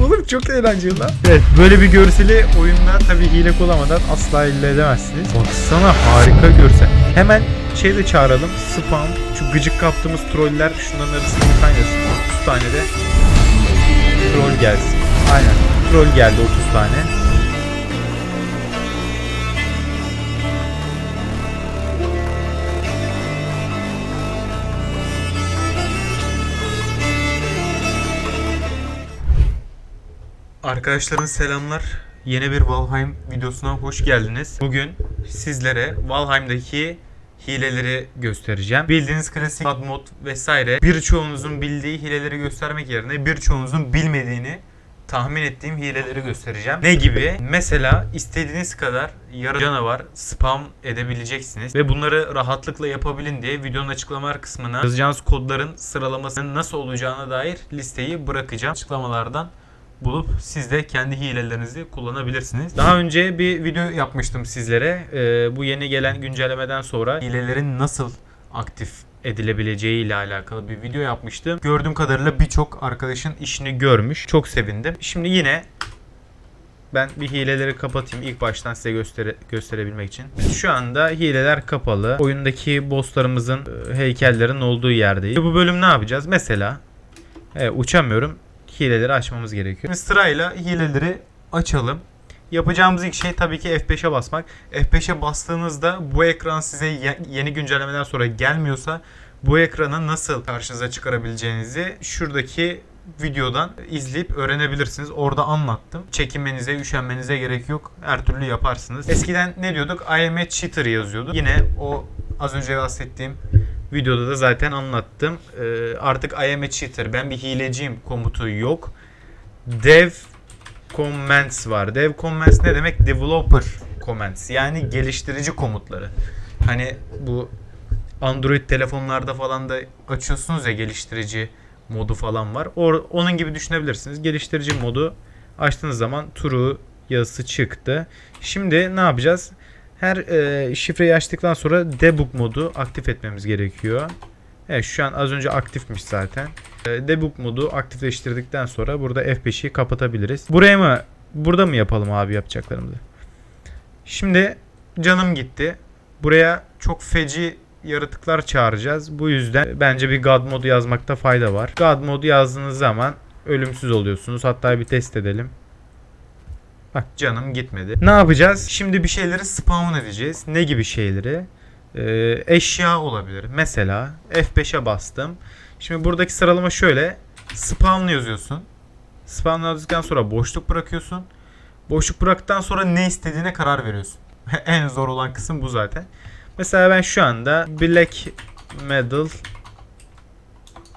Oğlum çok eğlenceli lan. Evet böyle bir görseli oyunda tabii hile kullanmadan asla elde edemezsiniz. Baksana harika görsel. Hemen şey de çağıralım. Spam. Şu gıcık kaptığımız troller şunların arasında kaynasın. 30 tane de troll gelsin. Aynen. Troll geldi 30 tane. Arkadaşlarım selamlar. Yeni bir Valheim videosuna hoş geldiniz. Bugün sizlere Valheim'daki hileleri göstereceğim. Bildiğiniz klasik ad mod vesaire birçoğunuzun bildiği hileleri göstermek yerine birçoğunuzun bilmediğini tahmin ettiğim hileleri göstereceğim. Ne gibi? Mesela istediğiniz kadar yarı canavar spam edebileceksiniz ve bunları rahatlıkla yapabilin diye videonun açıklamalar kısmına yazacağınız kodların sıralamasının nasıl olacağına dair listeyi bırakacağım. Açıklamalardan bulup siz de kendi hilelerinizi kullanabilirsiniz. Daha önce bir video yapmıştım sizlere. Ee, bu yeni gelen güncellemeden sonra hilelerin nasıl aktif edilebileceği ile alakalı bir video yapmıştım. Gördüğüm kadarıyla birçok arkadaşın işini görmüş. Çok sevindim. Şimdi yine ben bir hileleri kapatayım ilk baştan size göstere gösterebilmek için. Şu anda hileler kapalı. Oyundaki bosslarımızın e, heykellerin olduğu yerdeyiz. Bu bölüm ne yapacağız? Mesela evet, uçamıyorum. Hileleri açmamız gerekiyor. Şimdi sırayla hileleri açalım. Yapacağımız ilk şey tabii ki F5'e basmak. F5'e bastığınızda bu ekran size ye- yeni güncellemeden sonra gelmiyorsa bu ekranı nasıl karşınıza çıkarabileceğinizi şuradaki videodan izleyip öğrenebilirsiniz. Orada anlattım. Çekinmenize, üşenmenize gerek yok. Her türlü yaparsınız. Eskiden ne diyorduk? I am a cheater yazıyordu. Yine o az önce bahsettiğim videoda da zaten anlattım. Ee, artık I am a cheater. Ben bir hileciyim komutu yok. Dev commands var. Dev commands ne demek? Developer commands. Yani geliştirici komutları. Hani bu Android telefonlarda falan da açıyorsunuz ya geliştirici modu falan var. Or- onun gibi düşünebilirsiniz. Geliştirici modu açtığınız zaman true yazısı çıktı. Şimdi ne yapacağız? Her e, şifreyi açtıktan sonra debug modu aktif etmemiz gerekiyor. Evet şu an az önce aktifmiş zaten. E, debug modu aktifleştirdikten sonra burada F5'i kapatabiliriz. Buraya mı burada mı yapalım abi yapacaklarımızı? Şimdi canım gitti. Buraya çok feci yaratıklar çağıracağız. Bu yüzden bence bir God modu yazmakta fayda var. God modu yazdığınız zaman ölümsüz oluyorsunuz. Hatta bir test edelim. Bak canım gitmedi. Ne yapacağız? Şimdi bir şeyleri spawn edeceğiz. Ne gibi şeyleri? Ee, eşya olabilir. Mesela F5'e bastım. Şimdi buradaki sıralama şöyle. Spawn yazıyorsun. Spawn yazdıktan sonra boşluk bırakıyorsun. Boşluk bıraktıktan sonra ne istediğine karar veriyorsun. en zor olan kısım bu zaten. Mesela ben şu anda Black Medal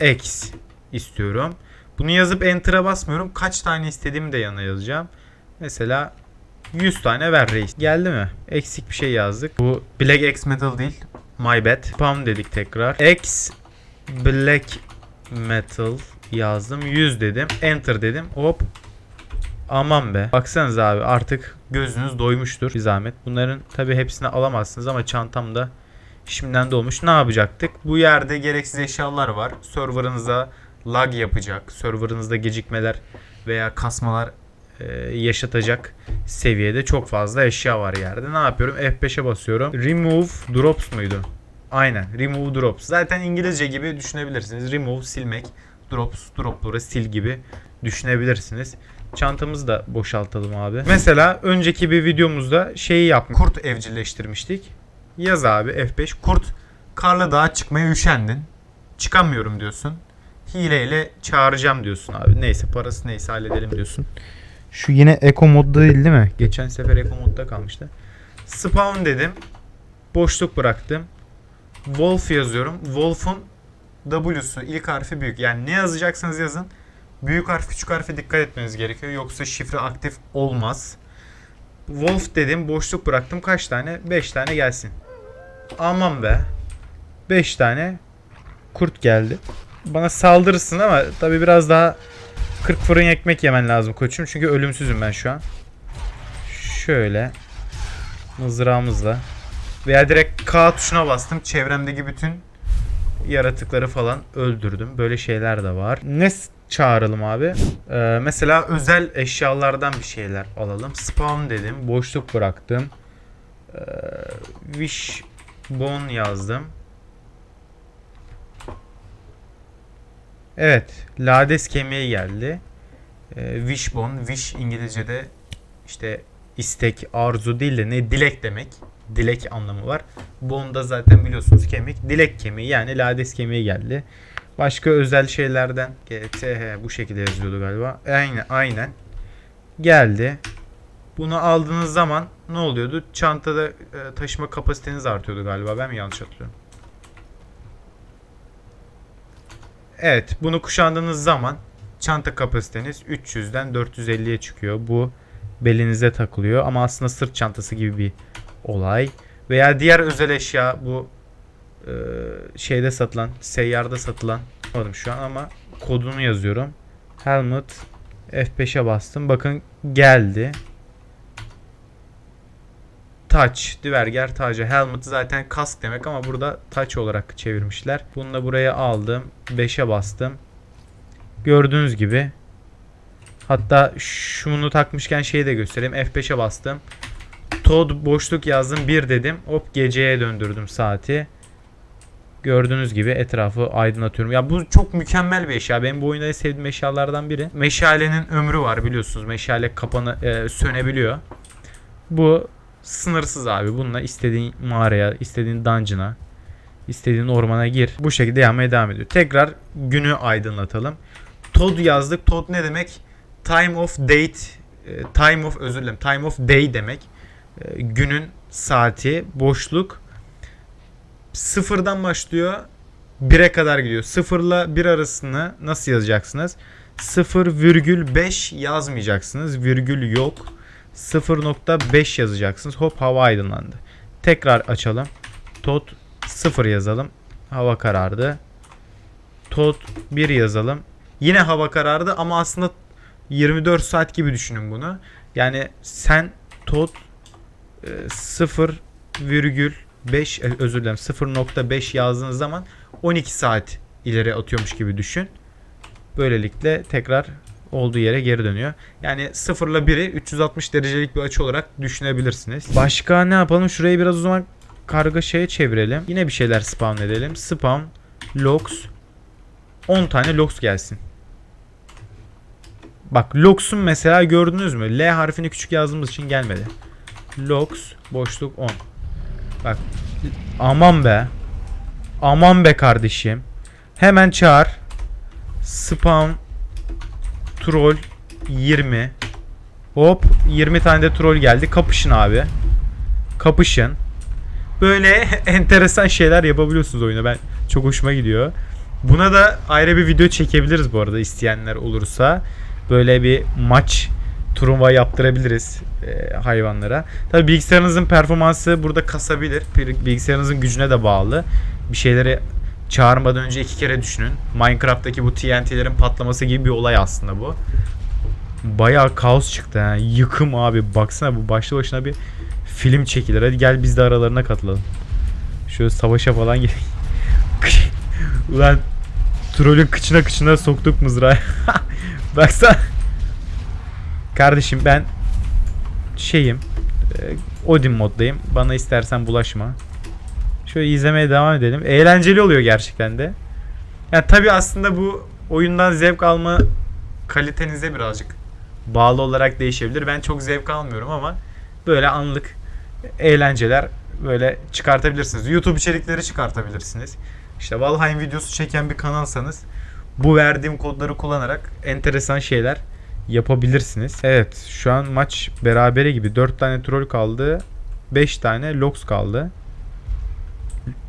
X istiyorum. Bunu yazıp Enter'a basmıyorum. Kaç tane istediğimi de yana yazacağım. Mesela 100 tane ver reis. Geldi mi? Eksik bir şey yazdık. Bu Black X Metal değil. My bad. Spam dedik tekrar. X Black Metal yazdım. 100 dedim. Enter dedim. Hop. Aman be. Baksanıza abi artık gözünüz doymuştur. Bir zahmet. Bunların tabi hepsini alamazsınız ama çantamda şimdiden dolmuş. Ne yapacaktık? Bu yerde gereksiz eşyalar var. Serverınıza lag yapacak. Serverınızda gecikmeler veya kasmalar yaşatacak seviyede çok fazla eşya var yerde. Ne yapıyorum? F5'e basıyorum. Remove drops muydu? Aynen. Remove drops. Zaten İngilizce gibi düşünebilirsiniz. Remove silmek. Drops, dropları sil gibi düşünebilirsiniz. Çantamızı da boşaltalım abi. Mesela önceki bir videomuzda şeyi yaptık. Kurt evcilleştirmiştik. Yaz abi F5. Kurt karlı dağa çıkmaya üşendin. Çıkamıyorum diyorsun. Hileyle çağıracağım diyorsun abi. Neyse parası neyse halledelim diyorsun. Şu yine Eco modda değil değil mi? Geçen sefer Eco modda kalmıştı. Spawn dedim. Boşluk bıraktım. Wolf yazıyorum. Wolf'un W'su ilk harfi büyük. Yani ne yazacaksanız yazın. Büyük harf küçük harfe dikkat etmeniz gerekiyor. Yoksa şifre aktif olmaz. Wolf dedim. Boşluk bıraktım. Kaç tane? 5 tane gelsin. Aman be. 5 tane kurt geldi. Bana saldırırsın ama tabi biraz daha 40 fırın ekmek yemen lazım koçum. Çünkü ölümsüzüm ben şu an. Şöyle. Mızrağımızla. Veya direkt K tuşuna bastım. Çevremdeki bütün yaratıkları falan öldürdüm. Böyle şeyler de var. Ne çağıralım abi. Ee, mesela özel eşyalardan bir şeyler alalım. Spawn dedim. Boşluk bıraktım. Ee, wish bone yazdım. Evet. Lades kemiği geldi. Ee, wishbone. Wish İngilizce'de işte istek, arzu değil de ne dilek demek. Dilek anlamı var. Bone da zaten biliyorsunuz kemik. Dilek kemiği yani lades kemiği geldi. Başka özel şeylerden GTH bu şekilde yazıyordu galiba. Aynen aynen. Geldi. Bunu aldığınız zaman ne oluyordu? Çantada e, taşıma kapasiteniz artıyordu galiba. Ben mi yanlış hatırlıyorum? Evet, bunu kuşandığınız zaman çanta kapasiteniz 300'den 450'ye çıkıyor. Bu belinize takılıyor ama aslında sırt çantası gibi bir olay. Veya diğer özel eşya bu e, şeyde satılan, seyyarda satılan anlamadım şu an ama kodunu yazıyorum. Helmet F5'e bastım. Bakın geldi. Touch, Diverger tacı. Helmet zaten kask demek ama burada touch olarak çevirmişler. Bunu da buraya aldım. 5'e bastım. Gördüğünüz gibi. Hatta şunu takmışken şeyi de göstereyim. F5'e bastım. Todd boşluk yazdım 1 dedim. Hop geceye döndürdüm saati. Gördüğünüz gibi etrafı aydınlatıyorum. Ya bu çok mükemmel bir eşya. Benim bu oyunda sevdiğim eşyalardan biri. Meşalenin ömrü var biliyorsunuz. Meşale kapanı e, sönebiliyor. Bu sınırsız abi. Bununla istediğin mağaraya, istediğin dungeon'a, istediğin ormana gir. Bu şekilde yanmaya devam ediyor. Tekrar günü aydınlatalım. Todd yazdık. Todd ne demek? Time of date, e, time of özür dilerim. Time of day demek. E, günün saati, boşluk sıfırdan başlıyor 1'e kadar gidiyor. Sıfırla 1 arasını nasıl yazacaksınız? 0,5 yazmayacaksınız. Virgül yok. 0.5 yazacaksınız. Hop hava aydınlandı. Tekrar açalım. Tot 0 yazalım. Hava karardı. Tot 1 yazalım. Yine hava karardı ama aslında 24 saat gibi düşünün bunu. Yani sen tot e, 0,5 e, özür dilerim 0.5 yazdığınız zaman 12 saat ileri atıyormuş gibi düşün. Böylelikle tekrar olduğu yere geri dönüyor. Yani 0 ile 1'i 360 derecelik bir açı olarak düşünebilirsiniz. Başka ne yapalım? Şurayı biraz o zaman kargaşaya çevirelim. Yine bir şeyler spawn edelim. Spawn logs 10 tane logs gelsin. Bak logs'un mesela gördünüz mü? L harfini küçük yazdığımız için gelmedi. Logs boşluk 10. Bak aman be. Aman be kardeşim. Hemen çağır. Spawn troll 20. Hop 20 tane de troll geldi. Kapışın abi. Kapışın. Böyle enteresan şeyler yapabiliyorsunuz oyunda. Ben çok hoşuma gidiyor. Buna da ayrı bir video çekebiliriz bu arada isteyenler olursa. Böyle bir maç turnuva yaptırabiliriz e, hayvanlara. Tabii bilgisayarınızın performansı burada kasabilir. Bilgisayarınızın gücüne de bağlı. Bir şeyleri çağırmadan önce iki kere düşünün. Minecraft'taki bu TNT'lerin patlaması gibi bir olay aslında bu. Bayağı kaos çıktı ha. Yıkım abi. Baksana bu başlı başına bir film çekilir. Hadi gel biz de aralarına katılalım. Şöyle savaşa falan gel. Ulan trolün kıçına kıçına soktuk mızrağı. Baksana. Kardeşim ben şeyim. e, Odin moddayım. Bana istersen bulaşma. Şöyle izlemeye devam edelim. Eğlenceli oluyor gerçekten de. Yani tabi aslında bu oyundan zevk alma kalitenize birazcık bağlı olarak değişebilir. Ben çok zevk almıyorum ama böyle anlık eğlenceler böyle çıkartabilirsiniz. YouTube içerikleri çıkartabilirsiniz. İşte Valheim videosu çeken bir kanalsanız bu verdiğim kodları kullanarak enteresan şeyler yapabilirsiniz. Evet şu an maç berabere gibi. 4 tane troll kaldı. 5 tane lox kaldı.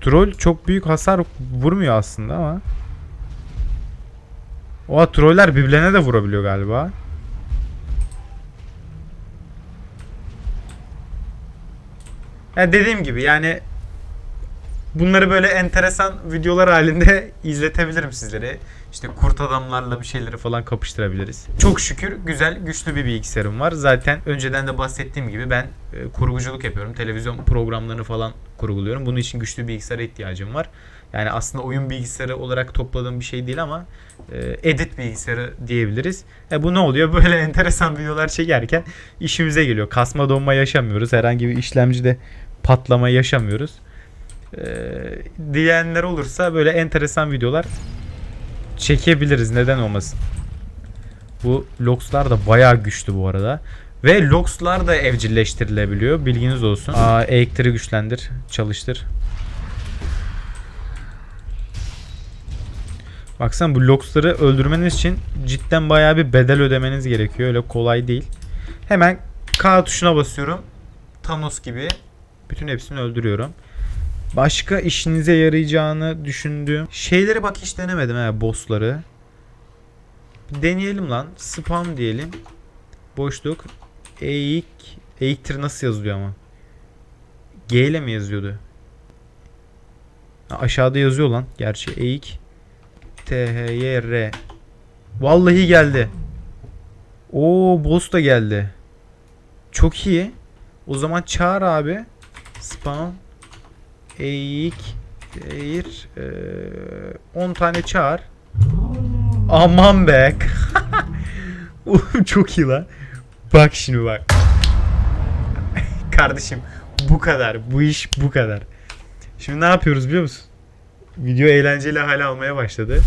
Troll çok büyük hasar vurmuyor aslında ama. Oha troller birbirlerine de vurabiliyor galiba. Ya dediğim gibi yani bunları böyle enteresan videolar halinde izletebilirim sizlere. İşte kurt adamlarla bir şeyleri falan kapıştırabiliriz. Çok şükür güzel, güçlü bir bilgisayarım var. Zaten önceden de bahsettiğim gibi ben e, kurguculuk yapıyorum. Televizyon programlarını falan kurguluyorum. Bunun için güçlü bir bilgisayara ihtiyacım var. Yani aslında oyun bilgisayarı olarak topladığım bir şey değil ama e, edit bilgisayarı diyebiliriz. E bu ne oluyor? Böyle enteresan videolar çekerken işimize geliyor. Kasma donma yaşamıyoruz. Herhangi bir işlemcide patlama yaşamıyoruz. E, diyenler olursa böyle enteresan videolar çekebiliriz. Neden olmasın? Bu lockslar da bayağı güçlü bu arada. Ve lockslar da evcilleştirilebiliyor. Bilginiz olsun. Aa, elektriği güçlendir. Çalıştır. Baksana bu locksları öldürmeniz için cidden bayağı bir bedel ödemeniz gerekiyor. Öyle kolay değil. Hemen K tuşuna basıyorum. Thanos gibi. Bütün hepsini öldürüyorum. Başka işinize yarayacağını düşündüğüm şeyleri bak hiç denemedim he bossları. Bir deneyelim lan. Spam diyelim. Boşluk. Eğik. Eğiktir nasıl yazılıyor ama? G ile mi yazıyordu? Ha, aşağıda yazıyor lan. Gerçi eğik. T H Y R. Vallahi geldi. Oo boss da geldi. Çok iyi. O zaman çağır abi. Spam. Eğir. Ee, 10 tane çağır. Aman be. Çok iyi lan. Bak şimdi bak. Kardeşim bu kadar. Bu iş bu kadar. Şimdi ne yapıyoruz biliyor musun? Video eğlenceli hale almaya başladı.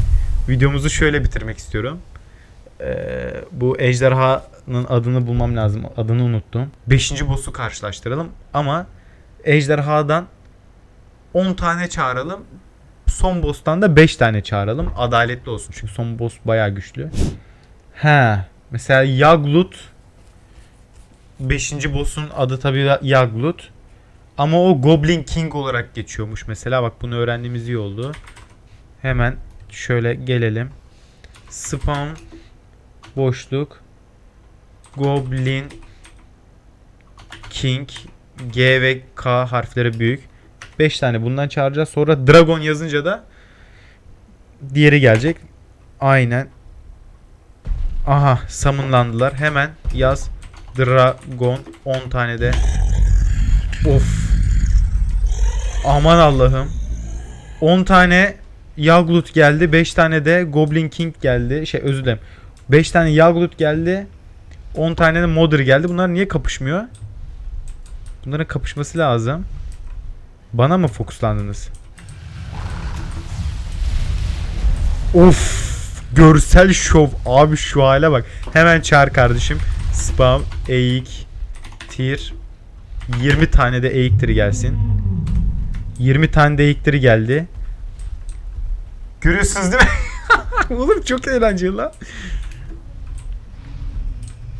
Videomuzu şöyle bitirmek istiyorum. Ee, bu ejderhanın adını bulmam lazım. Adını unuttum. Beşinci boss'u karşılaştıralım. Ama ejderhadan 10 tane çağıralım. Son boss'tan da 5 tane çağıralım. Adaletli olsun. Çünkü son boss bayağı güçlü. He. Mesela Yaglut 5. boss'un adı tabii Yaglut. Ama o Goblin King olarak geçiyormuş mesela. Bak bunu öğrendiğimiz iyi oldu. Hemen şöyle gelelim. Spawn boşluk Goblin King G ve K harfleri büyük. 5 tane bundan çağıracağız. Sonra Dragon yazınca da diğeri gelecek. Aynen. Aha summonlandılar. Hemen yaz Dragon 10 tane de. Of. Aman Allah'ım. 10 tane Yaglut geldi. 5 tane de Goblin King geldi. Şey özür dilerim. 5 tane Yaglut geldi. 10 tane de Modder geldi. Bunlar niye kapışmıyor? Bunların kapışması lazım. Bana mı fokuslandınız? Of! Görsel şov. Abi şu hale bak. Hemen çağır kardeşim. Spam, eğik, tir. 20 tane de eğiktir gelsin. 20 tane de eğiktir geldi. Görüyorsunuz değil mi? Oğlum çok eğlenceli lan.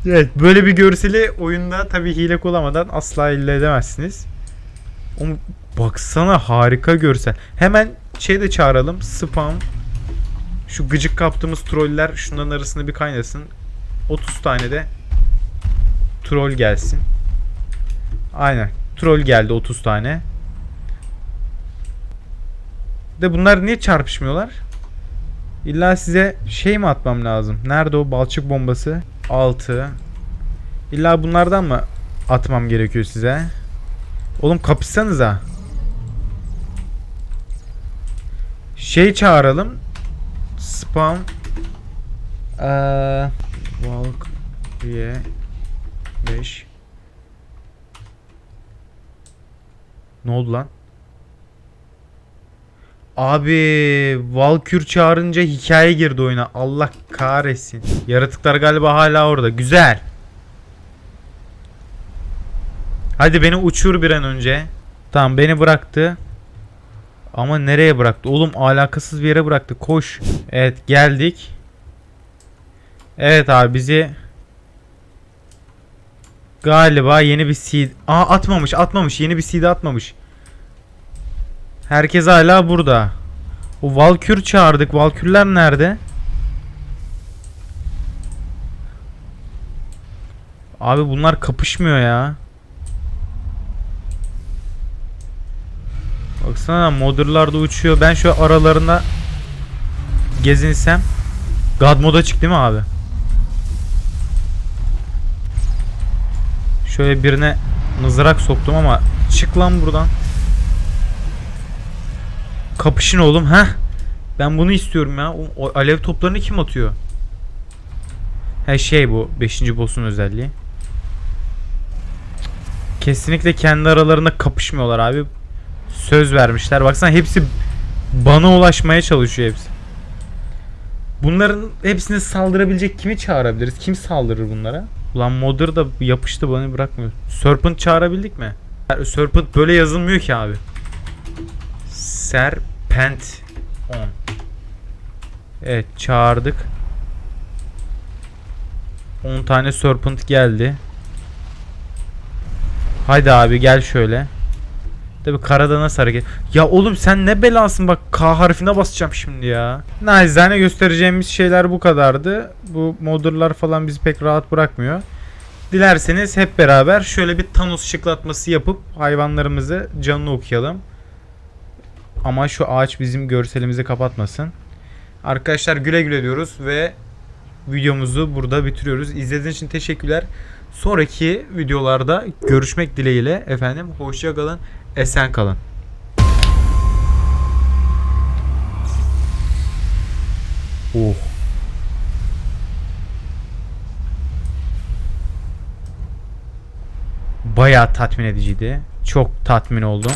Evet böyle bir görseli oyunda tabi hile kullanmadan asla elde edemezsiniz. Oğlum, baksana harika görsel. Hemen şey de çağıralım. Spam. Şu gıcık kaptığımız troller şunların arasında bir kaynasın. 30 tane de troll gelsin. Aynen. Troll geldi 30 tane. De bunlar niye çarpışmıyorlar? İlla size şey mi atmam lazım? Nerede o balçık bombası? 6. İlla bunlardan mı atmam gerekiyor size? Oğlum kapışsanıza. Şey çağıralım. Spam. Eee Walk diye 5 Ne oldu lan? Abi Valkür çağırınca hikaye girdi oyuna. Allah kahretsin. Yaratıklar galiba hala orada. Güzel. Hadi beni uçur bir an önce. Tamam beni bıraktı. Ama nereye bıraktı? Oğlum alakasız bir yere bıraktı. Koş. Evet geldik. Evet abi bizi galiba yeni bir seed. Aa atmamış atmamış. Yeni bir seed atmamış. Herkes hala burada. O Valkür çağırdık. Valkürler nerede? Abi bunlar kapışmıyor ya. Baksana modderlar da uçuyor. Ben şu aralarında gezinsem. God moda çıktı değil mi abi? Şöyle birine mızrak soktum ama çık lan buradan. Kapışın oğlum ha. Ben bunu istiyorum ya. O, o alev toplarını kim atıyor? Her şey bu 5. boss'un özelliği. Kesinlikle kendi aralarında kapışmıyorlar abi. Söz vermişler. Baksana hepsi bana ulaşmaya çalışıyor hepsi. Bunların hepsini saldırabilecek kimi çağırabiliriz? Kim saldırır bunlara? Ulan Modder da yapıştı bana bırakmıyor. Serpent çağırabildik mi? Serpent böyle yazılmıyor ki abi. Serpent on. Evet çağırdık. 10 tane Serpent geldi. Haydi abi gel şöyle. Tabi karada nasıl hareket? Ya oğlum sen ne belasın bak K harfine basacağım şimdi ya. Nacizane göstereceğimiz şeyler bu kadardı. Bu modderlar falan bizi pek rahat bırakmıyor. Dilerseniz hep beraber şöyle bir Thanos şıklatması yapıp hayvanlarımızı canını okuyalım. Ama şu ağaç bizim görselimizi kapatmasın. Arkadaşlar güle güle diyoruz ve videomuzu burada bitiriyoruz. İzlediğiniz için teşekkürler. Sonraki videolarda görüşmek dileğiyle efendim. Hoşça kalın. Esen kalın. Oh. Bayağı tatmin ediciydi. Çok tatmin oldum.